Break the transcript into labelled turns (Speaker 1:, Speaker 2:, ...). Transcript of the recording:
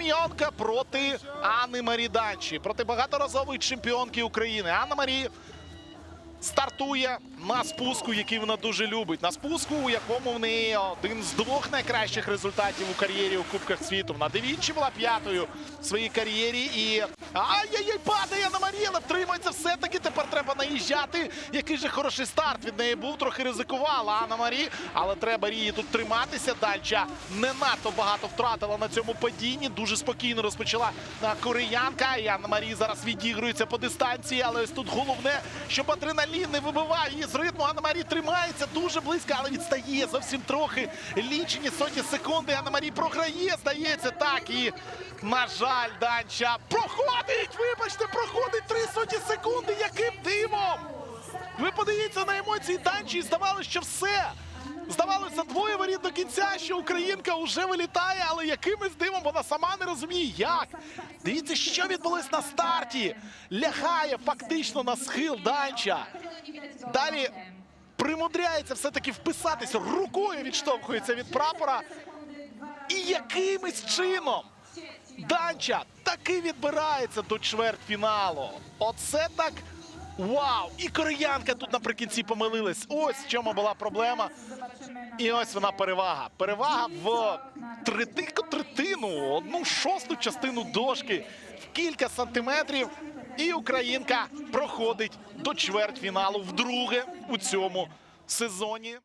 Speaker 1: Дем'янка проти Анни Марі Данчі, проти багаторазової чемпіонки України. Анна Марі стартує на спуску, який вона дуже любить. На спуску, у якому в неї один з двох найкращих результатів у кар'єрі у Кубках світу. Вона двічі була п'ятою в своїй кар'єрі. І ай-яй-яй, падає Наїжджати. Який же хороший старт від неї був. Трохи ризикувала Анна Марі, але треба Рії тут триматися. Данча не надто багато втратила на цьому падінні. Дуже спокійно розпочала кореянка. І Анна Марі зараз відігрується по дистанції. Але ось тут головне, щоб адреналін не вибиває її з ритму. Анна Марі тримається дуже близько, але відстає зовсім трохи. Лічені сотні секунди. Анна Марі програє, здається, так. І, на жаль, Данча проходить. Вибачте, проходить три сотні секунди. Емоції Данчі і здавалося, що все. Здавалося, двоє воріт до кінця, що українка вже вилітає, але якимось дивом вона сама не розуміє, як. Дивіться, що відбулось на старті. Лягає фактично на схил Данча. Далі примудряється все-таки вписатися, рукою відштовхується від прапора. І якимось чином Данча таки відбирається до чвертьфіналу. Оце так. Вау! І кореянка тут наприкінці помилилась. Ось в чому була проблема. І ось вона перевага. Перевага в третинку третину, одну шосту частину дошки в кілька сантиметрів. І українка проходить до чвертьфіналу вдруге у цьому сезоні.